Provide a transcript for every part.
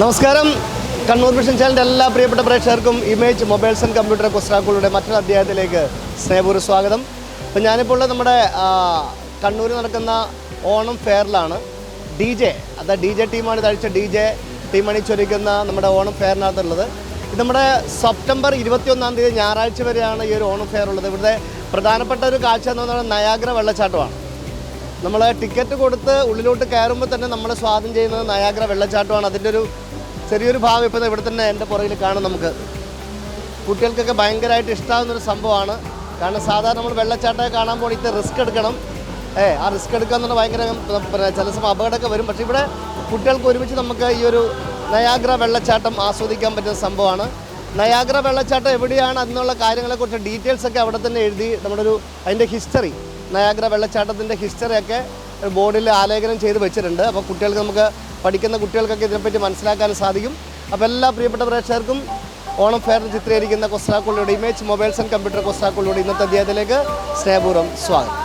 നമസ്കാരം. കണ്ണൂർ മിഷൻ ചാനലിന്റെ എല്ലാ പ്രിയപ്പെട്ട പ്രേക്ഷകർക്കും ഇമേജ് മൊബൈൽസ് ആൻഡ് കമ്പ്യൂട്ടർ കൊസ്റ്റാക്കുകളുടെ മറ്റൊരു അധ്യായത്തിലേക്ക് സ്നേഹപൂർവ സ്വാഗതം. ഇപ്പം ഞാനിപ്പോൾ ഉള്ളത് നമ്മുടെ കണ്ണൂരിൽ നടക്കുന്ന ഓണം ഫെയറിലാണ്. ഡി ജെ അത് ഡി ജെ ടീമാണ് തഴിച്ച ഡി ജെ ടീം അണിച്ചൊരുക്കുന്ന നമ്മുടെ ഓണം ഫെയറിനകത്തുള്ളത്. ഇത് നമ്മുടെ സെപ്റ്റംബർ ഇരുപത്തിയൊന്നാം തീയതി ഞായറാഴ്ച വരെയാണ് ഈ ഒരു ഓണം ഫെയർ ഉള്ളത്. ഇവിടുത്തെ പ്രധാനപ്പെട്ട ഒരു കാഴ്ച എന്ന് പറയുന്നത് നയാഗ്ര വെള്ളച്ചാട്ടമാണ്. നമ്മൾ ടിക്കറ്റ് കൊടുത്ത് ഉള്ളിലോട്ട് കയറുമ്പോൾ തന്നെ നമ്മളെ സ്വാധീനം ചെയ്യുന്നത് നയാഗ്ര വെള്ളച്ചാട്ടമാണ്. അതിന്റെ ഒരു ചെറിയൊരു ഭാഗം ഇപ്പോൾ ഇവിടെ തന്നെ എന്റെ പുറകിൽ കാണും നമുക്ക്. കുട്ടികൾക്കൊക്കെ ഭയങ്കരമായിട്ട് ഇഷ്ടമാകുന്ന ഒരു സംഭവമാണ്. കാരണം സാധാരണ നമ്മൾ വെള്ളച്ചാട്ടമൊക്കെ കാണാൻ പോണിട്ട് റിസ്ക് എടുക്കണം. ഏ ആ റിസ്ക് എടുക്കുക പറഞ്ഞാൽ ഭയങ്കര ചില സമയം അപകടമൊക്കെ വരും. പക്ഷേ ഇവിടെ കുട്ടികൾക്ക് ഒരുമിച്ച് നമുക്ക് ഈ ഒരു നയാഗ്ര വെള്ളച്ചാട്ടം ആസ്വദിക്കാൻ പറ്റുന്ന സംഭവമാണ്. നയാഗ്ര വെള്ളച്ചാട്ടം എവിടെയാണ് അതിനുള്ള കാര്യങ്ങളെക്കുറിച്ച് ഡീറ്റെയിൽസ് ഒക്കെ അവിടെ തന്നെ എഴുതി നമ്മുടെ ഒരു അതിന്റെ ഹിസ്റ്ററി നയാഗ്ര വെള്ളച്ചാട്ടത്തിന്റെ ഹിസ്റ്ററിയൊക്കെ ബോർഡിൽ ആലേഖനം ചെയ്ത് വെച്ചിട്ടുണ്ട്. അപ്പോൾ കുട്ടികൾക്ക് നമുക്ക് പഠിക്കുന്ന കുട്ടികൾക്കൊക്കെ ഇതിനെപ്പറ്റി മനസ്സിലാക്കാൻ സാധിക്കും. അപ്പോൾ എല്ലാ പ്രിയപ്പെട്ട പ്രേക്ഷകർക്കും ഓണം ഫെയറിൽ ചിത്രീകരിക്കുന്ന കൊസ്റ്റാക്കുള്ളിയുടെ ഇമേജ് മൊബൈൽസ് ആൻഡ് കമ്പ്യൂട്ടർ കൊസ്റ്റാക്കുള്ളിയുടെ ഇന്നത്തെ അധ്യായത്തിലേക്ക് സ്നേഹപൂർവം സ്വാഗതം.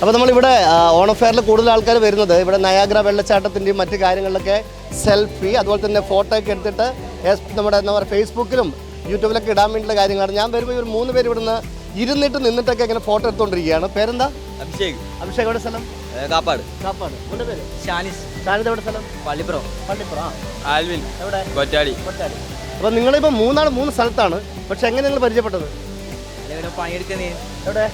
അപ്പോൾ നമ്മളിവിടെ ഓണം ഫെയറിൽ കൂടുതൽ ആൾക്കാർ വരുന്നത് ഇവിടെ നയാഗ്ര വെള്ളച്ചാട്ടത്തിന്റെയും മറ്റു കാര്യങ്ങളിലൊക്കെ സെൽഫി അതുപോലെ തന്നെ ഫോട്ടോ ഒക്കെ എടുത്തിട്ട് നമ്മുടെ എന്താ പറയുക ഫേസ്ബുക്കിലും യൂട്യൂബിലൊക്കെ ഇടാൻ വേണ്ടിയിട്ടുള്ള കാര്യങ്ങളാണ്. ഞാൻ വരുമ്പോൾ ഇവർ മൂന്ന് പേര് ഇവിടുന്ന് ഇരുന്നിട്ട് നിന്നിട്ടൊക്കെ ഇങ്ങനെ ഫോട്ടോ എടുത്തുകൊണ്ടിരിക്കുകയാണ് പേരെന്താ? അഭിഷേക്. അഭിഷേക് എവിടെ സ്ഥലം? കാപ്പാട്. കാപ്പാട്. എന്റെ പേര്? ഷാനിസ്. ഷാനിത് എവിടെ സ്ഥലം? പള്ളിപ്പുറം. പള്ളിപ്പുറം ആൽവിൻ. എവിടെ? കൊറ്റാടി. കൊറ്റാടി. അപ്പോൾ നിങ്ങളിപ്പോൾ മൂന്നാണ് മൂന്ന് സ്ഥലത്താണ്. പക്ഷെ എങ്ങനെ നിങ്ങൾ പരിചയപ്പെട്ടത്? പണിയെടുക്കുന്നേ. എവിടെ?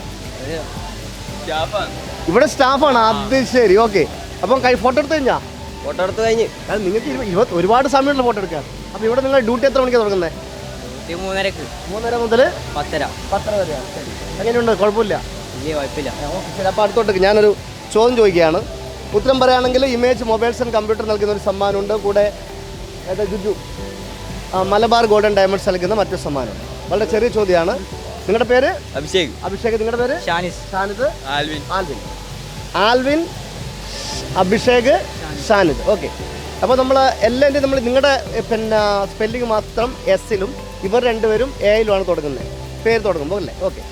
ഇവിടെ സ്റ്റാഫാണ്. അത് ശരി ഓക്കെ. അപ്പം കൈ ഫോട്ടോ എടുത്ത് കഴിഞ്ഞാ? ഫോട്ടോ എടുത്ത് കഴിഞ്ഞ്. അത് നിങ്ങൾക്ക് ഇരുപത് ഒരുപാട് സമയമുള്ള ഫോട്ടോ എടുക്കാം അപ്പോൾ ഇവിടെ നിങ്ങൾ ഡ്യൂട്ടി എത്ര മണിക്കാണ് തുടങ്ങുന്നത് മൂന്നരക്ക്. മൂന്നര മുതൽ പത്തര. പത്തര വരെയാണ്. ശരി. എങ്ങനെയുണ്ട്? കുഴപ്പമില്ല? വലിയ കുഴപ്പമില്ല. അപ്പോൾ അടുത്തോട്ടേക്ക് ഞാനൊരു ചോദ്യം ചോദിക്കുകയാണ്. ഉത്തരം പറയുകയാണെങ്കിൽ ഇമേജ് മൊബൈൽസ് ആൻഡ് കമ്പ്യൂട്ടർ നൽകുന്ന ഒരു സമ്മാനമുണ്ട്. കൂടെ ഏതാ ജുജു? മലബാർ ഗോൾഡൻ ഡയമണ്ട്സ് നൽകുന്ന മറ്റൊരു സമ്മാനം. വളരെ ചെറിയ ചോദ്യമാണ്. നിങ്ങളുടെ പേര്? അഭിഷേക്. അഭിഷേക് നിങ്ങളുടെ പേര്? Shanis. Shanid Alvin. Alvin. Alvin Abhishek Shanid okay. അപ്പോൾ നമ്മൾ എല്ലാവരുടെയും നമ്മൾ നിങ്ങളുടെ പിന്നെ സ്പെല്ലിംഗ് മാത്രം എസിലും ഇവർ രണ്ടുപേരും എയിലുമാണ് തുടങ്ങുന്നത്. പേര് തുടങ്ങുമ്പോൾ അല്ലേ? ഓക്കെ.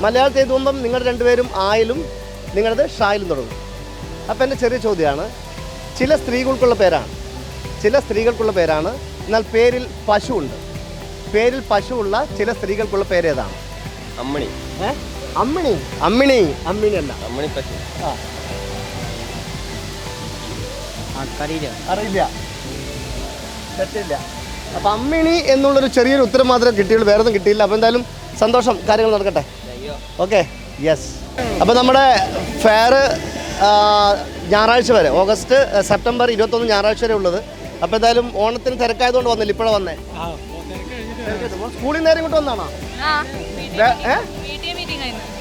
മലയാളത്തിൽ എഴുതുമ്പം നിങ്ങൾ രണ്ടുപേരും ആയിലും നിങ്ങളത് ഷായിലും തുടങ്ങും. അപ്പോൾ എന്റെ ചെറിയ ചോദ്യമാണ്. ചില സ്ത്രീകൾക്കുള്ള പേരാണ്. ചില സ്ത്രീകൾക്കുള്ള പേരാണ്. എന്നാൽ പേരിൽ പശു ഉണ്ട് പേരിൽ പശുവുള്ള ചില സ്ത്രീകൾക്കുള്ള പേരേതാണ് അമ്മണി. ഏ? അമ്മിണി? അമ്മിണി. അമ്മിണി അല്ല. അമ്മിണി പശു. ആ. ആൾക്കാരില്ല അറിയില്ല. തെറ്റില്ല. അപ്പം അമ്മിണി എന്നുള്ളൊരു ചെറിയൊരു ഉത്തരം മാത്രമേ കിട്ടിയുള്ളൂ. വേറെ ഒന്നും കിട്ടിയില്ല. അപ്പോൾ എന്തായാലും സന്തോഷം. കാര്യങ്ങൾ നടക്കട്ടെ. ഓക്കെ യെസ് അപ്പോൾ നമ്മുടെ ഫെയർ ഞായറാഴ്ച വരെ ഓഗസ്റ്റ് സെപ്റ്റംബർ ഇരുപത്തൊന്ന് ഞായറാഴ്ച വരെ ഉള്ളത്. അപ്പോൾ എന്തായാലും ഓണത്തിന് തിരക്കായതുകൊണ്ട് വന്നില്ല ഇപ്പോഴാണ് വന്നേ. സ്കൂളിൽ നേരം ഇങ്ങോട്ട് വന്നാണോ?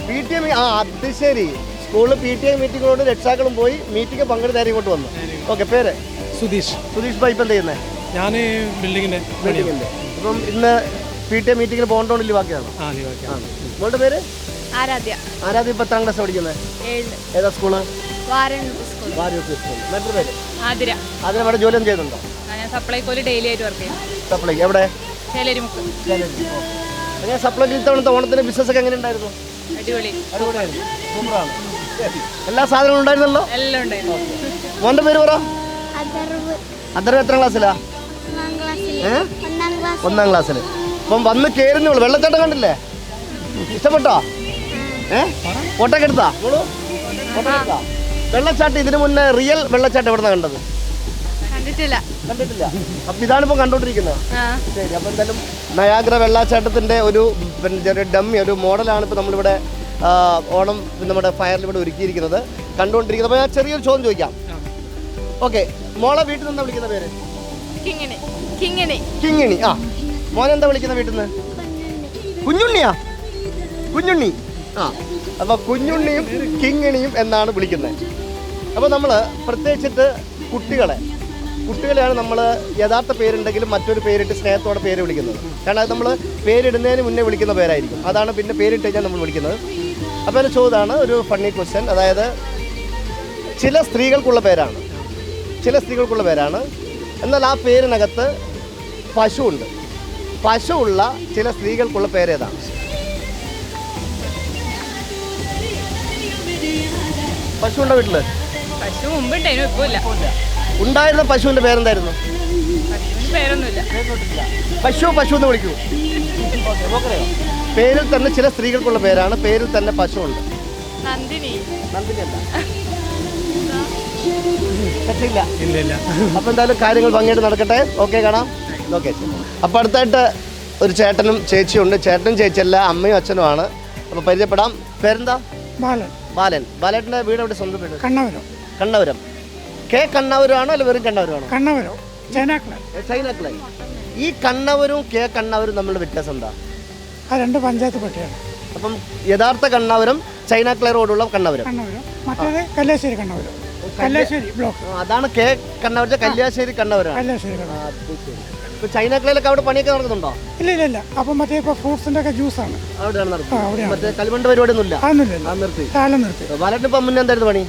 പി ടി എ ആ അത് ശരി. സ്കൂളിൽ പി ടി എം മീറ്റിങ്ങിനോട് രക്ഷാക്കളും പോയി മീറ്റിംഗ് പങ്കെടുത്ത് നേരം ഇങ്ങോട്ട് വന്നു. ഓക്കെ പേര്? സുധീഷ്. സുധീഷ് ഭായി ഇപ്പം എന്ത് ചെയ്യുന്നത് ഞാൻ ബിൽഡിങ്ങിന്റെ ബിൽഡിങ്ങിന്റെ ഇപ്പം ഇന്ന് പി ടി എം മീറ്റിങ്ങിൽ പോകേണ്ടോണ്ടില്ല ബാക്കിയാണ് ആ ലീവാക്കാം മോളുടെ പേര്? ആരാധ്യ. ആരാധ്യ ഇപ്പൊ എത്രാം ക്ലാസ് പഠിക്കുന്നത് ഏതാ സ്കൂൾ മറ്റൊരു പേര്? ആതിര. ജോലി ചെയ്യുന്നുണ്ടോ? ആ, ഞാൻ സപ്ലൈക്കോൽ ഡെയിലി ആയിട്ട് വർക്ക് ചെയ്യും സപ്ലൈ എവിടെ? ചേലരിമുക്ക്. എങ്ങനെ സപ്ലൈ ഇത്തവണത്തെ ഓണത്തിന്റെ ബിസിനസ് ഒക്കെ എങ്ങനെ ഉണ്ടായിരുന്നു? അടിപൊളി. അടിപൊളിയായിരുന്നു. സൂപ്പറാണ്. എല്ലാ സാധനങ്ങളും ഉണ്ടായിരുന്നല്ലോ? എല്ലാം ഉണ്ടായിരുന്നു. മോന്റെ പേര് പറ. അത്ര എത്രാം ക്ലാസ്സിലാ ഒന്നാം ക്ലാസ്സിൽ ഇപ്പം അപ്പം വന്ന് കേറുന്നുള്ളൂ ഉള്ളൂ. വെള്ളച്ചാട്ടം കണ്ടില്ലേ? ഇഷ്ടപ്പെട്ടോ? ഏ? ഫോട്ടോ ഒക്കെ എടുത്താ? വെള്ളച്ചാട്ടം ഇതിനു മുന്നേ റിയൽ വെള്ളച്ചാട്ടം എവിടെ കണ്ടത്? കണ്ടിട്ടില്ല. കണ്ടിട്ടില്ല. അപ്പം ഇതാണിപ്പോൾ കണ്ടോണ്ടിരിക്കുന്നത്. ശരി അപ്പൊ എന്തായാലും നയാഗ്ര വെള്ളച്ചാട്ടത്തിന്റെ ഒരു പിന്നെ ചെറിയ ഡമ്മി ഒരു മോഡലാണ് ഇപ്പൊ നമ്മളിവിടെ ഓണം നമ്മുടെ ഫയറിൽ ഇവിടെ ഒരുക്കിയിരിക്കുന്നത് കണ്ടുകൊണ്ടിരിക്കുന്നത് അപ്പോൾ ഞാൻ ചെറിയൊരു ചോദ്യം ചോദിക്കാം. ഓക്കെ മോളെ വീട്ടിൽ നിന്ന് വിളിക്കുന്ന പേര്? കിങ്ങിണി. കിങ്ങിണി. ആ മോനെന്താ വിളിക്കുന്ന വീട്ടിൽ നിന്ന്? കുഞ്ഞുണ്ണിയാ? കുഞ്ഞുണ്ണി. ആ. അപ്പോൾ കുഞ്ഞുണ്ണിയും കിങ്ങിണിയും എന്നാണ് വിളിക്കുന്നത്. അപ്പോൾ നമ്മൾ പ്രത്യേകിച്ചിട്ട് കുട്ടികളെ കുട്ടികളെയാണ് നമ്മൾ യഥാർത്ഥ പേരുണ്ടെങ്കിലും മറ്റൊരു പേരിട്ട് സ്നേഹത്തോടെ പേര് വിളിക്കുന്നത്. കാരണം അത് നമ്മൾ പേരിടുന്നതിന് മുന്നേ വിളിക്കുന്ന പേരായിരിക്കും. അതാണ് പിന്നെ പേരിട്ട് കഴിഞ്ഞാൽ നമ്മൾ വിളിക്കുന്നത്. അപ്പോൾ എന്റെ ചോദ്യമാണ് ഒരു ഫണ്ണി ക്വസ്റ്റ്യൻ അതായത് ചില സ്ത്രീകൾക്കുള്ള പേരാണ്. ചില സ്ത്രീകൾക്കുള്ള പേരാണ്. എന്നാൽ ആ പേരിനകത്ത് പശുവുണ്ട് പശുവുള്ള ചില സ്ത്രീകൾക്കുള്ള പേരേതാണ് പശു ഉണ്ടോ വീട്ടിൽ? പശു മുമ്പ് ഉണ്ടായിരുന്നു ഇപ്പൊ ഇല്ല ഉണ്ടായിരുന്ന പശുവിന്റെ പേരെന്തായിരുന്നു? പേരൊന്നുമില്ല. പശു പശു എന്ന് വിളിക്കൂ. പേരിൽ തന്നെ ചില സ്ത്രീകൾക്കുള്ള പേരാണ്. പേരിൽ തന്നെ പശു ഉണ്ട് നന്ദിനി ഇല്ല. അപ്പൊ എന്തായാലും കാര്യങ്ങൾ ഭംഗിയായിട്ട് നടക്കട്ടെ. ഓക്കെ കാണാം. ഓക്കെ. അപ്പൊ അടുത്തായിട്ട് ഒരു ചേട്ടനും ചേച്ചിയുണ്ട്. ചേട്ടനും ചേച്ചിയല്ല അമ്മയും അച്ഛനുമാണ്. അപ്പൊ പരിചയപ്പെടാം. പേരെന്താ? ബാലൻ. ബാലൻ. ബാലേട്ടന്റെ വീട് എവിടെ? സ്വന്തം വീട്? കണ്ണവരം. കണ്ണവരം. കെ കണ്ണപുരമാണോ അല്ല വെറും കണ്ണവരാണോ കണ്ണവരം. ചൈനക്കിളെ. ഈ കണ്ണവരും കെ കണ്ണവരും തമ്മിലുള്ള വ്യത്യാസം എന്താ? ആ രണ്ട് പഞ്ചായത്ത് പട്ടിയാണ്. അപ്പം യഥാർത്ഥ കണ്ണവരം ചൈനാക്കളെ റോഡുള്ള കണ്ണവരം. കണ്ണവരം. മറ്റേത് കല്യാശ്ശേരി കണ്ണവരം. കല്യാശ്ശേരി ബ്ലോക്ക്. അതാണ് കെ കണ്ണവരുടെ കല്യാശ്ശേരി കണ്ണവരാണ്. കല്യാശ്ശേരി കണ്ണവരം. ഇപ്പൊ ചൈനാക്കളയിലൊക്കെ അവിടെ പണിയൊക്കെ നടക്കുന്നുണ്ടോ? ഇല്ല ഇല്ല ഇല്ല. അപ്പം മറ്റേ ഇപ്പോൾ ഫ്രൂട്ട്സിന്റെ ഒക്കെ ജ്യൂസാണ്. അവിടെയാണ് ആ നടക്കുന്നത് അവിടെയാണ്. മറ്റേ ഇല്ല അതൊന്നുമില്ല ആ നിർത്തി. കാലം നിർത്തി. ഇപ്പം മുന്നേ എന്തായിരുന്നു പണി?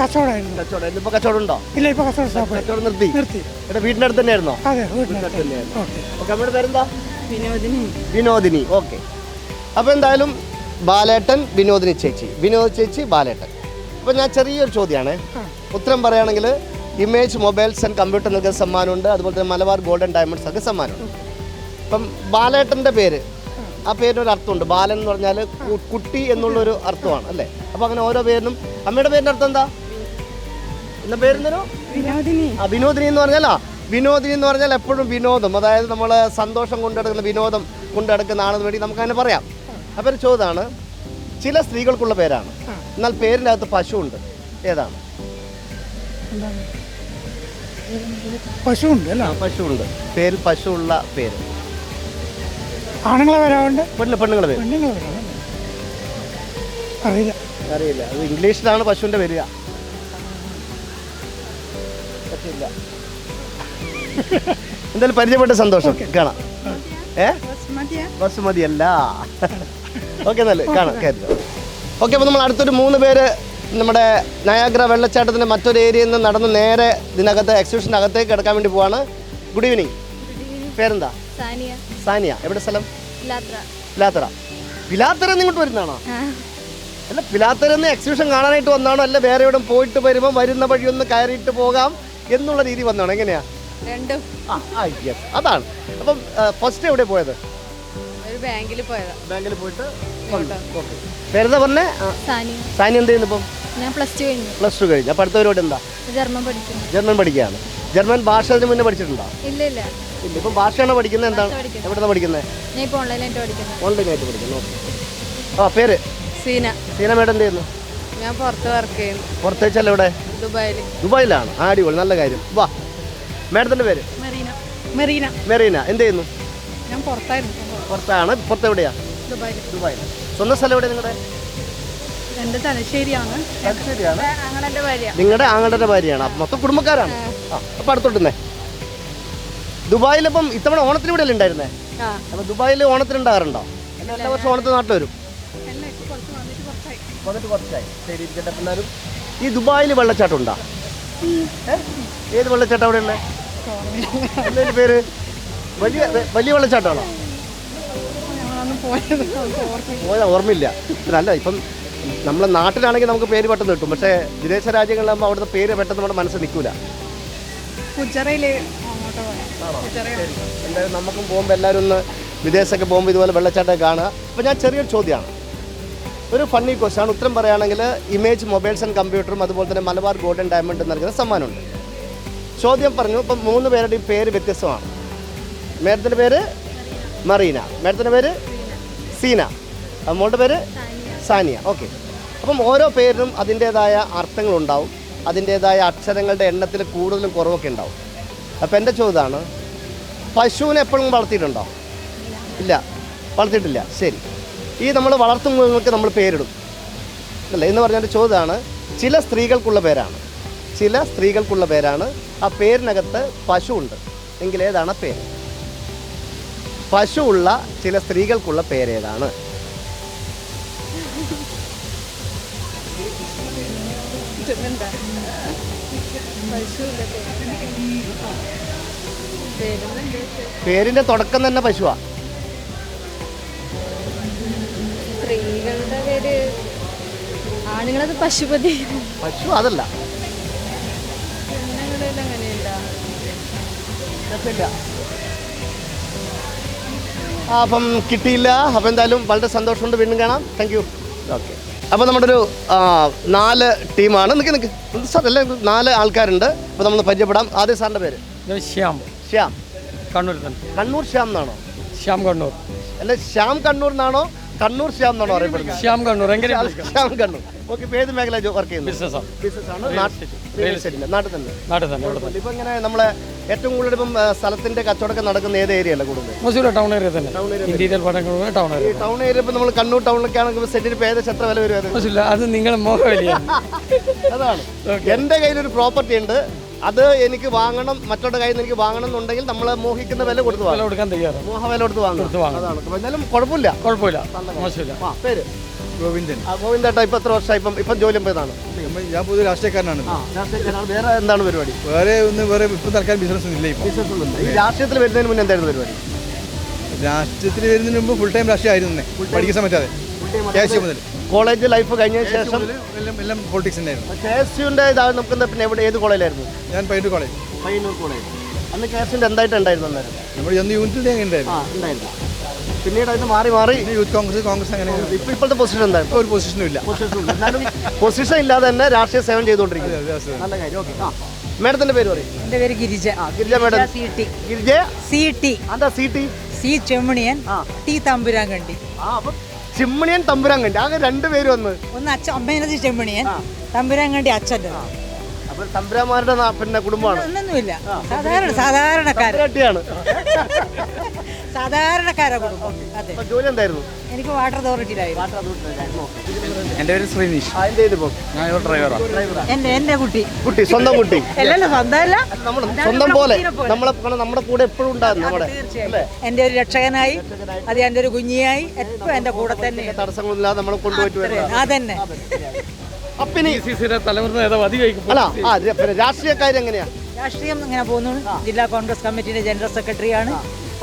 കച്ചവടമായിരുന്നു കച്ചവടം ഇന്നിപ്പോ കച്ചവടം ഉണ്ടോ? ഇല്ല ഇപ്പോൾ കച്ചവടം സ്റ്റോപ്പായി കച്ചവടം നിർത്തി. നിർത്തി. എടാ വീടിന്റെ അടുത്ത് തന്നെയായിരുന്നോ? അതെ വീട്ടിനകത്ത് തന്നെയായിരുന്നു. ഓക്കെ. ഓക്കെ അമ്മയുടെ പേരെന്താ? വിനോദിനി. വിനോദിനി. ഓക്കെ. അപ്പോൾ എന്തായാലും ബാലേട്ടൻ വിനോദിനി ചേച്ചി. വിനോദ് ചേച്ചി ബാലേട്ടൻ. അപ്പോൾ ഞാൻ ചെറിയൊരു ചോദ്യമാണ് ഉത്തരം പറയുകയാണെങ്കിൽ ഇമേജ് മൊബൈൽസ് ആൻഡ് കമ്പ്യൂട്ടർ നൽകുന്ന സമ്മാനമുണ്ട്. അതുപോലെ തന്നെ മലബാർ ഗോൾഡൻ ഡയമണ്ട്സ് ഒക്കെ സമ്മാനമുണ്ട്. ഇപ്പം ബാലേട്ടന്റെ പേര്. ആ പേരിനൊരു ഒരു അർത്ഥമുണ്ട്. ബാലൻ എന്ന് പറഞ്ഞാൽ കുട്ടി എന്നുള്ളൊരു അർത്ഥമാണ് അല്ലേ? അപ്പോൾ അങ്ങനെ ഓരോ പേരിനും അമ്മയുടെ പേരിന്റെ അർത്ഥം എന്താ? എന്താ പേരെന്തോ വിനോദിനി. ആ വിനോദിനി എന്ന് പറഞ്ഞാൽ ആ വിനോദിനി എന്ന് പറഞ്ഞാൽ എപ്പോഴും വിനോദം. അതായത് നമ്മൾ സന്തോഷം കൊണ്ടെടുക്കുന്ന വിനോദം കൊണ്ടെടുക്കുന്ന ആണെന്ന് വേണ്ടി നമുക്ക് അങ്ങനെ പറയാം. അപ്പോൾ ഒരു ചോദ്യമാണ്. ചില സ്ത്രീകൾക്കുള്ള പേരാണ്. എന്നാൽ പേരിന്റെ അകത്ത് പശു ഉണ്ട് ഏതാണ് പശുവുണ്ട് അല്ല? ആ പേര് ഉണ്ട് പശു ഉള്ള പേര്. ആണുങ്ങളെ വരാറുണ്ട് പെണ്ണ് പെണ്ണുങ്ങളുടെ പേര്. പെണ്ണുങ്ങളെ വരാറുണ്ട് അറിയില്ല. അറിയില്ല. അത് ഇംഗ്ലീഷിലാണ് പശുവിന്റെ വരിക പറ്റില്ല എന്തായാലും പരിചയപ്പെട്ട സന്തോഷം. കാണാം. ഏ? ബസുമതി അല്ല ഓക്കെ നല്ല കാണാം. കയറി ഓക്കെ അപ്പോൾ നമ്മൾ അടുത്തൊരു മൂന്ന് പേര് നമ്മുടെ നയാഗ്ര വെള്ളച്ചാട്ടത്തിന്റെ മറ്റൊരു ഏരിയയിൽ നിന്ന് നടന്ന് നേരെ ഇതിനകത്ത് എക്സിബിഷന്റെ അകത്തേക്ക് കിടക്കാൻ വേണ്ടി പോവാണ്. ഗുഡ് ഈവനിങ് പേരെന്താ? സാനിയ. സാനിയ. എവിടെ സ്ഥലം? പിലാത്തറ പിലാത്തറ ഇങ്ങോട്ട് വരുന്നതാണോ? അല്ല പിലാത്തറ ഒന്ന് എക്സിബിഷൻ കാണാനായിട്ട് വന്നാണോ അല്ല വേറെ എവിടെ പോയിട്ട് വരുമ്പോൾ വരുന്ന വഴി ഒന്ന് കയറിയിട്ട് പോകാം എന്നുള്ള രീതി വന്നാണോ എങ്ങനെയാ? രണ്ടും. ആ യെസ് അതാണ്. അപ്പം ഫസ്റ്റ് എവിടെ പോയത്? ബാങ്കിൽ പോയതാ. ബാങ്കിൽ പോയിട്ട് പേരെന്താ പറഞ്ഞേ? സാനി സാനി എന്ത് ചെയ്യുന്നു ഇപ്പം? ഞാൻ പ്ലസ് ടു കഴിഞ്ഞു. പ്ലസ് ടു കഴിഞ്ഞു. അപ്പോൾ അടുത്ത പരിപാടി എന്താ? ജർമ്മൻ പഠിക്കുന്നു. ജർമ്മൻ പഠിക്കുകയാണ്. ജർമ്മൻ ഭാഷ അതിന് മുന്നേ പഠിച്ചിട്ടുണ്ടോ? ഇല്ല ഇല്ല. ഇല്ല. ഇപ്പം ഭാഷയാണോ പഠിക്കുന്നത്? എന്താണ്. എവിടെയാണ് പഠിക്കുന്നത്? ഞാൻ ഇപ്പോൾ ഓൺലൈനായിട്ട് പഠിക്കുന്നു. ഓൺലൈനായിട്ട് പഠിക്കുന്നു. ആ പേര്? സീന. സീന മേഡം എന്ത് ചെയ്യുന്നു? ഞാൻ പുറത്ത് വർക്ക് ചെയ്യുന്നു. പുറത്തേച്ചല്ല ഇവിടെ? ദുബായിൽ ദുബായിലാണ്. അടിപൊളി. നല്ല കാര്യം. വാ. മേഡത്തിന്റെ പേര്? മെറീന. മെറീന. മെറീന. എന്ത് ചെയ്യുന്നു? ഞാൻ പുറത്തായിരുന്നു. പുറത്താണ്. പുറത്ത് എവിടെയാ? ദുബായിൽ ദുബായിൽ സ്വന്തം സ്ഥലം എവിടെ നിങ്ങളുടെ? തലശ്ശേരിയാണ്. ഭാര്യ നിങ്ങളുടെ ആങ്ങളുടെ ഭാര്യയാണ്. അപ്പം മൊത്തം കുടുംബക്കാരാണ്. അപ്പൊ അടുത്തോട്ടുന്നേ. ദുബായിൽ ഇപ്പം ഇത്തവണ ഓണത്തിന് ഇവിടെ ഉണ്ടായിരുന്നേ അപ്പൊ ദുബായിൽ ഓണത്തിന് ഉണ്ടാകാറുണ്ടോ എല്ലാ വർഷം ഓണത്തിന് നാട്ടിൽ വരും. വന്നിട്ട് കുറച്ചായി. വന്നിട്ട് കുറച്ചായി. ശരി ഇരിക്കട്ടെ എന്നാലും ഈ ദുബായിൽ വെള്ളച്ചാട്ടം ഉണ്ടോ ഏത് വെള്ളച്ചാട്ടം അവിടെ ഉള്ളത് എന്തിന്റെ പേര്? വലിയ വലിയ വെള്ളച്ചാട്ടമാണോ? പോയത്. പോയ ഓർമ്മയില്ല. അല്ല ഇപ്പം നമ്മളെ നാട്ടിലാണെങ്കിൽ നമുക്ക് പേര് പെട്ടെന്ന് കിട്ടും. പക്ഷേ വിദേശ രാജ്യങ്ങളിലാകുമ്പോൾ അവിടുത്തെ പേര് പെട്ടെന്ന് നമ്മുടെ മനസ്സിൽ നിൽക്കില്ല എന്തായാലും നമുക്കും പോകുമ്പോൾ എല്ലാവരും ഒന്ന് വിദേശത്തൊക്കെ പോകുമ്പോൾ ഇതുപോലെ വെള്ളച്ചാട്ടം കാണുക. അപ്പോൾ ഞാൻ ചെറിയൊരു ചോദ്യമാണ്. ഒരു ഫണ്ണി ക്വസ്റ്റാണ് ഉത്തരം പറയുകയാണെങ്കിൽ ഇമേജ് മൊബൈൽസ് ആൻഡ് കമ്പ്യൂട്ടറും അതുപോലെ തന്നെ മലബാർ ഗോൾഡൻ ഡയമണ്ട് നൽകുന്ന സമ്മാനമുണ്ട്. ചോദ്യം പറഞ്ഞു. ഇപ്പം മൂന്ന് പേരുടെയും പേര് വ്യത്യസ്തമാണ്. മേഡത്തിന്റെ പേര് മറീന. മേഡത്തിന്റെ പേര് സീന. മോളുടെ പേര്? സാനിയ ഓക്കെ അപ്പം ഓരോ പേരിനും അതിന്റേതായ അർത്ഥങ്ങളുണ്ടാവും അതിന്റേതായ അക്ഷരങ്ങളുടെ എണ്ണത്തിൽ കൂടുതലും കുറവൊക്കെ ഉണ്ടാവും. അപ്പോൾ എന്റെ ചോദ്യമാണ് പശുവിനെ എപ്പോഴും വളർത്തിയിട്ടുണ്ടോ? ഇല്ല വളർത്തിയിട്ടില്ല ശരി. ഈ നമ്മൾ വളർത്തു മൃഗങ്ങൾക്ക് നമ്മൾ പേരിടും അല്ല? എന്ന് പറഞ്ഞാൽ ചോദ്യമാണ് ചില സ്ത്രീകൾക്കുള്ള പേരാണ് ചില സ്ത്രീകൾക്കുള്ള പേരാണ് ആ പേരിനകത്ത് പശു ഉണ്ട് എങ്കിൽ ഏതാണ് പേര്? പശു ഉള്ള ചില സ്ത്രീകൾക്കുള്ള പേരേതാണ് പേരുന്നുണ്ട് പേരിന്റെ തുടക്കം തന്നെ പശുവാ. സ്ത്രീകളുടെ പേര്. ആണുങ്ങളത് പശുപതി. പശു അതല്ല. അപ്പം കിട്ടിയില്ല. അപ്പം എന്തായാലും വളരെ സന്തോഷമുണ്ട്. വീണ്ടും കാണാം. Thank you okay. അപ്പോൾ നമ്മുടെ ഒരു നാല് ടീമാണ്. നിൽക്ക് നിൽക്ക് സാർ എല്ലാം നാല് ആൾക്കാരുണ്ട്. അപ്പോൾ നമ്മൾ പരിചയപ്പെടാം. ആദ്യം സാറിന്റെ പേര്. ശ്യാം. ശ്യാം. കണ്ണൂർ കണ്ണൂർ ശ്യാം എന്നാണോ? ശ്യാം കണ്ണൂർ. അല്ല ശ്യാം കണ്ണൂർ എന്നാണോ? കണ്ണൂർ ശ്യാം എന്നാണ് അറിയപ്പെടുന്നത്? ശ്യാം കണ്ണൂർ. ശ്യാം കണ്ണൂർ. ഓക്കെ ഇപ്പോൾ ഏത് മേഖല വർക്ക് ചെയ്യുന്നത് ബിസിനസ്സാണ് റിയൽ എസ്റ്റേറ്റില്ല നാട്ടിൽ തന്നെ. നാട്ടിൽ തന്നെ ഇപ്പൊ ഇപ്പം ഇങ്ങനെ നമ്മളെ ഏറ്റവും കൂടുതൽ ഇപ്പം സ്ഥലത്തിന്റെ കച്ചവടമൊക്കെ നടക്കുന്ന ഏത് ഏരിയ അല്ല കൂടുതൽ? ടൗൺ ഏരിയ തന്നെ. ഇന്റീരിയർ പടങ്ങൾ ടൗൺ ഏരിയ ടൗൺ ഏരിയ ഇപ്പം നമ്മൾ കണ്ണൂർ ടൗണിലൊക്കെ ആണെങ്കിൽ സെറ്റിന് ഇപ്പോൾ ഏകദേശം എത്ര വില വരും അത്? നിങ്ങളുടെ മോഹം അതാണ്. എന്റെ കയ്യിൽ ഒരു കയ്യിലൊരു പ്രോപ്പർട്ടി ഉണ്ട്. അത് എനിക്ക് വാങ്ങണം മറ്റുള്ള കയ്യിൽ നിന്ന് എനിക്ക് വാങ്ങണം എന്നുണ്ടെങ്കിൽ നമ്മൾ മോഹിക്കുന്ന വില കൊടുത്ത് വില കൊടുക്കാൻ തയ്യാറാണ്. മോഹ വില കൊടുത്ത് വാങ്ങണം. കൊടുത്ത് വാങ്ങണം. അതാണ്. എന്നാലും കുഴപ്പമില്ല. കുഴപ്പമില്ല. മോശമില്ല. ആ പേര്? ഗോവിന്ദൻ. ആ ഗോവിന്ദേട്ടാ ഇപ്പം എത്ര വർഷമായി? ഇപ്പം ഇപ്പം ജോലി പോയതാണ് ഞാൻ പുതിയ രാഷ്ട്രീയക്കാരനാണ്. രാഷ്ട്രീയക്കാരാണ് വേറെ എന്താണ് പരിപാടി? വേറെ ഒന്നും വേറെ ഇപ്പം തൽക്കാലം ബിസിനസ് ഒന്നും ഇല്ല ബിസിനസ് ഈ രാഷ്ട്രീയത്തിൽ വരുന്നതിന് മുന്നേ എന്തായിരുന്നു പരിപാടി? രാഷ്ട്രീയത്തിൽ വരുന്നതിന് മുമ്പ് ഫുൾ ടൈം രാഷ്ട്രീയമായിരുന്നു പഠിക്കുന്ന സമയത്ത് അതെ. ക്യാഷ് മുതൽ. കോളേജ് ലൈഫ് കഴിഞ്ഞ ശേഷം എല്ലാം പൊളിറ്റിക്സ് ഉണ്ടായിരുന്നു കെ എസ് ഇതാണ് നമുക്ക് പിന്നെ എവിടെ ഏത് കോളേജിലായിരുന്നു? ഞാൻ പയ്യന്നൂർ കോളേജ്. പയ്യന്നൂർ കോളേജ്. അന്ന് കെ എസ് യുവിന്റെ എന്തായിട്ട് ഉണ്ടായിരുന്നു അന്നേരം? നമ്മൾ ഒന്ന് യൂണിറ്റിൽ ഉണ്ടായിരുന്നു. ആ ഉണ്ടായിരുന്നു. പിന്നീട് അതിന് മാറി മാറി യൂത്ത് കോൺഗ്രസ് കോൺഗ്രസ് അങ്ങനെ ഇപ്പൊ ഇപ്പോഴത്തെ പൊസിഷൻ എന്തായിരുന്നു? ഒരു പൊസിഷനും ഇല്ല. എന്നാലും പൊസിഷൻ ഇല്ലാതെ തന്നെ രാഷ്ട്രീയ സേവനം ചെയ്തുകൊണ്ടിരിക്കുന്നത് അതെ, അതെ. നല്ല കാര്യം. ഓക്കെ ആ. മേഡത്തിന്റെ പേര് പറയും. എന്റെ പേര് ഗിരിജ. ആ Girija madam. C T. Girija? C T. എന്താ C T? C Chemmaniyan. T T Thampurankandi ആ അപ്പം ചിമ്മണിയൻ തമ്പുരാൻ കണ്ടി ആകെ രണ്ട് പേര് വന്ന്. ഒന്ന് അച്ഛൻ അമ്മേനത് ചെമ്മണിയൻ. തമ്പുരാങ്കണ്ടി അച്ഛന്റെ. അപ്പോൾ തമ്പുരാന്മാരുടെ നാ- പിന്നെ കുടുംബമാണ്. ഒന്നൊന്നുമില്ല. സാധാരണ സാധാരണക്കാരൻ. തമ്പുരാട്ടിയാണ്. സാധാരണക്കാര കുടുംബം. അതെ. ജോലി എന്തായിരുന്നു? എനിക്ക് വാട്ടർ അതോറിറ്റിയിലായിരുന്നു എന്റെ പേര് ശ്രീനിഷ്. ആ എന്ത് ചെയ്തു ഇപ്പം ഞാൻ ഒരു ഡ്രൈവറാണ് ഡ്രൈവറാ എന്റെ എന്റെ കുട്ടി. കുട്ടി സ്വന്തം കുട്ടി. അല്ലല്ല സ്വന്തമല്ല. നമ്മൾ സ്വന്തം പോലെ. നമ്മളെ നമ്മുടെ കൂടെ എപ്പോഴും ഉണ്ടാകും നമ്മുടെ. അല്ലേ? എന്റെ ഒരു രക്ഷകനായി. അത് എന്റെ ഒരു കുഞ്ഞിയായി. എപ്പോഴും എന്റെ കൂടെ തന്നെ. തടസ്സങ്ങളില്ലാതെ നമ്മളെ കൊണ്ടുപോയിട്ട് വരുന്നത് അതന്നെ. തലമുറ നേതാവ് അധികം അല്ല ആ ഇത് പിന്നെ രാഷ്ട്രീയക്കാർ എങ്ങനെയാ? രാഷ്ട്രീയം ഇങ്ങനെ പോകുന്നു. ജില്ലാ കോൺഗ്രസ് കമ്മിറ്റിയുടെ ജനറൽ സെക്രട്ടറിയാണ്.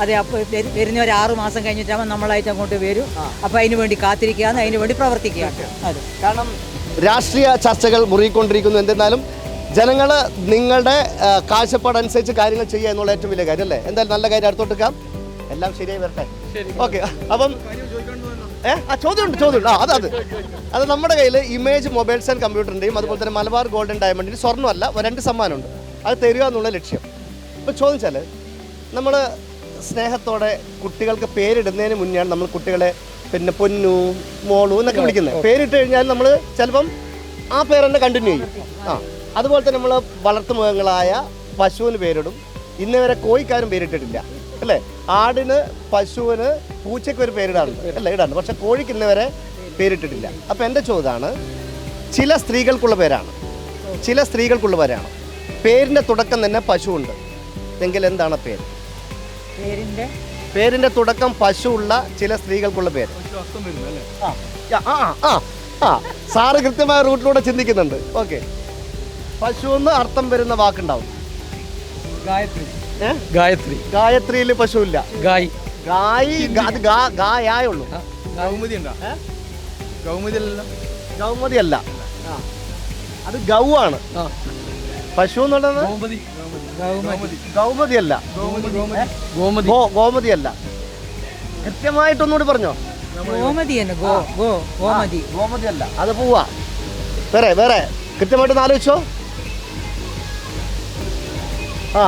അതെ അപ്പോൾ വരുന്ന ഒരു ആറു മാസം കഴിഞ്ഞിട്ടാകുമ്പോൾ നമ്മളായിട്ട് അങ്ങോട്ട് വരും. അപ്പോൾ അതിന് വേണ്ടി കാത്തിരിക്കുകയാണ് അതിന് വേണ്ടി പ്രവർത്തിക്കുകയാണ്. അതെ. കാരണം രാഷ്ട്രീയ ചർച്ചകൾ മുറുകിക്കൊണ്ടിരിക്കുന്നു. എന്തെന്നാലും ജനങ്ങൾ നിങ്ങളുടെ കാഴ്ചപ്പാട് കാഴ്ചപ്പാടനുസരിച്ച് കാര്യങ്ങൾ ചെയ്യുക എന്നുള്ള ഏറ്റവും വലിയ കാര്യം അല്ലേ? എന്തായാലും നല്ല കാര്യം. അടുത്തോട്ട് വെക്കാം എല്ലാം ശരിയായി വരട്ടെ. ഓക്കെ. അപ്പം ഏ? ആ ചോദ്യമുണ്ട് ചോദ്യമുണ്ട്. ആ അത് അത്. അത് നമ്മുടെ കയ്യിൽ ഇമേജ് മൊബൈൽസ് ആൻഡ് കമ്പ്യൂട്ടറിന്റെയും അതുപോലെ തന്നെ മലബാർ ഗോൾഡൻ ഡയമണ്ടിന്റെ സ്വർണമല്ല രണ്ട് സമ്മാനമുണ്ട്. അത് തരിക എന്നുള്ള ലക്ഷ്യം. ഇപ്പോൾ ചോദിച്ചാൽ നമ്മൾ സ്നേഹത്തോടെ കുട്ടികൾക്ക് പേരിടുന്നതിന് മുന്നെയാണ് നമ്മൾ കുട്ടികളെ പിന്നെ പൊന്നു മോളു എന്നൊക്കെ വിളിക്കുന്നത്. പേരിട്ട് കഴിഞ്ഞാൽ നമ്മൾ ചിലപ്പം ആ പേര് തന്നെ കണ്ടിന്യൂ ചെയ്യും. ആ അതുപോലെ തന്നെ നമ്മൾ വളർത്തുമൃഗങ്ങളായ പശുവിന് പേരിടും. ഇന്നേ വരെ കോഴിക്കാരും പേരിട്ടിട്ടില്ല അല്ലേ? ആടിന് പശുവിന് പൂച്ചയ്ക്ക് ഒരു പേരിടാറുണ്ട് അല്ലേ? ഇടാറുണ്ട്. പക്ഷെ കോഴിക്ക് ഇന്നേ വരെ പേരിട്ടിട്ടില്ല. അപ്പോൾ എന്റെ ചോദ്യമാണ് ചില സ്ത്രീകൾക്കുള്ള പേരാണ്. ചില സ്ത്രീകൾക്കുള്ള പേരാണ്. പേരിന്റെ തുടക്കം തന്നെ പശുവുണ്ട്. എങ്കിൽ എന്താണ് പേര്? പേരിന്റെ? പേരിന്റെ തുടക്കം പശു ഉള്ള ചില സ്ത്രീകൾക്കുള്ള പേര്. ആ ആ ആ, ആ സാറ് കൃത്യമായ റൂട്ടിലൂടെ ചിന്തിക്കുന്നുണ്ട്. ഓക്കെ. പശു എന്ന് അർത്ഥം വരുന്ന വാക്കുണ്ടാവും. ഗായത്രി. ഗായത്രി. ഗായത്രിയിൽ പശു ഇല്ല ഗായി ഗായി അത് ഗാ ഗായായുള്ളൂ. ഗൗമുദി ഉണ്ടോ ഏ? ഗൗമുദി ഗൗമതി അല്ല ആ. അത് ഗൗ ആണ്. പശു എന്നുള്ളത് ഗൗമതിയല്ല. ഗൗമതി അല്ല ഗൗമുദി ഗൗമുദി ഗോമതി അല്ല കൃത്യമായിട്ടൊന്നുകൂടി പറഞ്ഞോ. ഗോമതി തന്നെ. Go go Gomathi. ഗോമതി അല്ല അത് പോവാ. വേറെ വേറെ. കൃത്യമായിട്ടൊന്ന് ആലോചിച്ചോ ആ.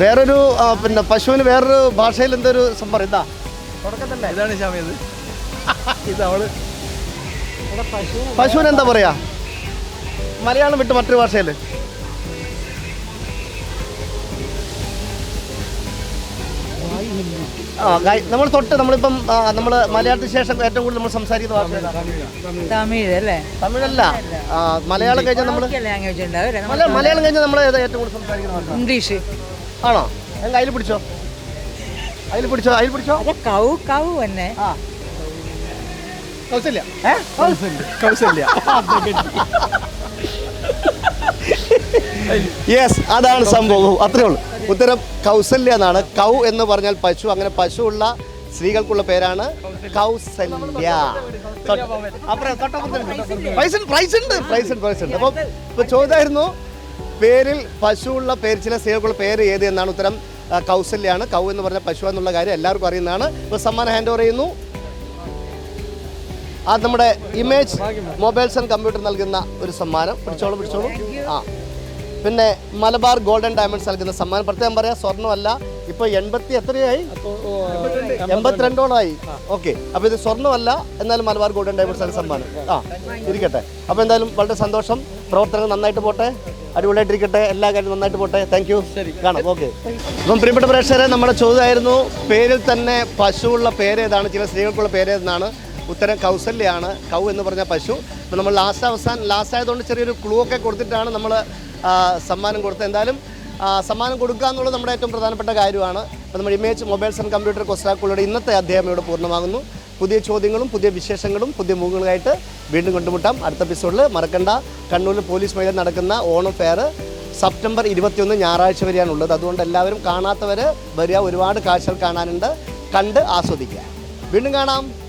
വേറൊരു പിന്നെ പശുവിന് വേറൊരു ഭാഷയിൽ എന്തൊരു സംഭവം? ഇതാ. തുടക്കത്തല്ലേ? ഇതാണ് ഇത് അവൾ. പശുവിന് എന്താ പറയാ? മലയാളം വിട്ട് മറ്റൊരു ആ ഗായ്- നമ്മൾ തൊട്ട് നമ്മളിപ്പം നമ്മൾ മലയാളത്തിന് ശേഷം ഏറ്റവും കൂടുതൽ നമ്മൾ സംസാരിക്കുന്ന ഭാഷ തമിഴല്ലേ തമിഴ് അല്ലേ? തമിഴല്ല. മലയാളം കഴിഞ്ഞാൽ നമ്മൾ മലയാളം കഴിഞ്ഞാൽ നമ്മൾ ഏറ്റവും കൂടുതൽ സംസാരിക്കുന്ന ഇംഗ്ലീഷ്. ആണോ? എങ്കിൽ അതിൽ പിടിച്ചോ. അതിൽ പിടിച്ചോ അതിൽ പിടിച്ചോ. കൗ കൗ തന്നെ കൗസല്യ. ഏ? കൗസല്യ. യെസ് അതാണ് സംഭവം. അത്രേ ഉള്ളൂ. ഉത്തരം കൗസല്യ എന്നാണ്. കൗ എന്ന് പറഞ്ഞാൽ പശു. അങ്ങനെ പശു ഉള്ള സ്ത്രീകൾക്കുള്ള പേരാണ് കൗസല്യ. ചോദിച്ചായിരുന്നു തൊട്ടപ്പുറത്ത് പ്രൈസ് ഉണ്ട് പ്രൈസ് ഉണ്ട് പേരിൽ പേര് ചില സ്ത്രീകൾക്കുള്ള പേര് ഏത് എന്നാണ് ഉത്തരം. ആ, കൗസല്യാണ്. കൗ എന്ന് പറഞ്ഞ പശു എന്നുള്ള കാര്യം എല്ലാവർക്കും അറിയുന്നതാണ്. ഇപ്പോൾ സമ്മാനം ഹാൻഡ് ഓവർ ചെയ്യുന്നു. അത് നമ്മുടെ ഇമേജ് മൊബൈൽസ് ആൻഡ് കമ്പ്യൂട്ടർ നൽകുന്ന ഒരു സമ്മാനം. പിടിച്ചോളൂ പിടിച്ചോളൂ. ആ. പിന്നെ മലബാർ ഗോൾഡൻ ഡയമണ്ട്സ് നൽകുന്ന സമ്മാനം. പ്രത്യേകം പറയാം സ്വർണമല്ല. ഇപ്പോൾ എൺപത്തി എത്രയായി? എൺപത്തിരണ്ടോളമായി. ഓക്കെ. അപ്പോൾ ഇത് സ്വർണമല്ല എന്നാലും മലബാർ ഗോൾഡൻ ഡയമണ്ട്സ് ആണ് സമ്മാനം. ആ ഇരിക്കട്ടെ. അപ്പോൾ എന്തായാലും വളരെ സന്തോഷം. പ്രവർത്തനങ്ങൾ നന്നായിട്ട് പോട്ടെ. അടിപൊളിയായിട്ടിരിക്കട്ടെ. എല്ലാ കാര്യവും നന്നായിട്ട് പോട്ടെ. താങ്ക് യു കാണാം. ഓക്കെ. അപ്പം പ്രിയപ്പെട്ട പ്രേക്ഷകരെ നമ്മുടെ ചോദ്യമായിരുന്നു പേരിൽ തന്നെ പശുവുള്ള പേരേതാണ് ചില സ്ത്രീകൾക്കുള്ള പേരേതെന്നാണ്. ഉത്തരം കൗസല്യാണ്. കൗ എന്ന് പറഞ്ഞ പശു. അപ്പം നമ്മൾ ലാസ്റ്റ് അവസാനം ലാസ്റ്റ് ആയതുകൊണ്ട് ചെറിയൊരു ക്ലൂ ഒക്കെ കൊടുത്തിട്ടാണ് നമ്മൾ സമ്മാനം കൊടുത്തത് എന്തായാലും സമ്മാനം കൊടുക്കുക എന്നുള്ളത് നമ്മുടെ ഏറ്റവും പ്രധാനപ്പെട്ട കാര്യമാണ്. അപ്പോൾ നമ്മുടെ ഇമേജ് മൊബൈൽസ് ആൻഡ് കമ്പ്യൂട്ടർ കൊസ്റ്റാക്കുകളുടെ ഇന്നത്തെ അധ്യായം ഇവിടെ പൂർണമാകുന്നു. പുതിയ ചോദ്യങ്ങളും പുതിയ വിശേഷങ്ങളും പുതിയ മുഖങ്ങളുമായിട്ട് വീണ്ടും കണ്ടുമുട്ടാം. അടുത്ത എപ്പിസോഡിൽ മറക്കണ്ട. കണ്ണൂരിൽ പോലീസ് മേഖല നടക്കുന്ന ഓണം ഫെയർ സെപ്റ്റംബർ ഇരുപത്തിയൊന്ന് ഞായറാഴ്ച വരെയാണ് ഉള്ളത് അതുകൊണ്ട് എല്ലാവരും കാണാത്തവർ വരിക. ഒരുപാട് കാഴ്ചകൾ കാണാനുണ്ട്. കണ്ട് ആസ്വദിക്കുക. വീണ്ടും കാണാം.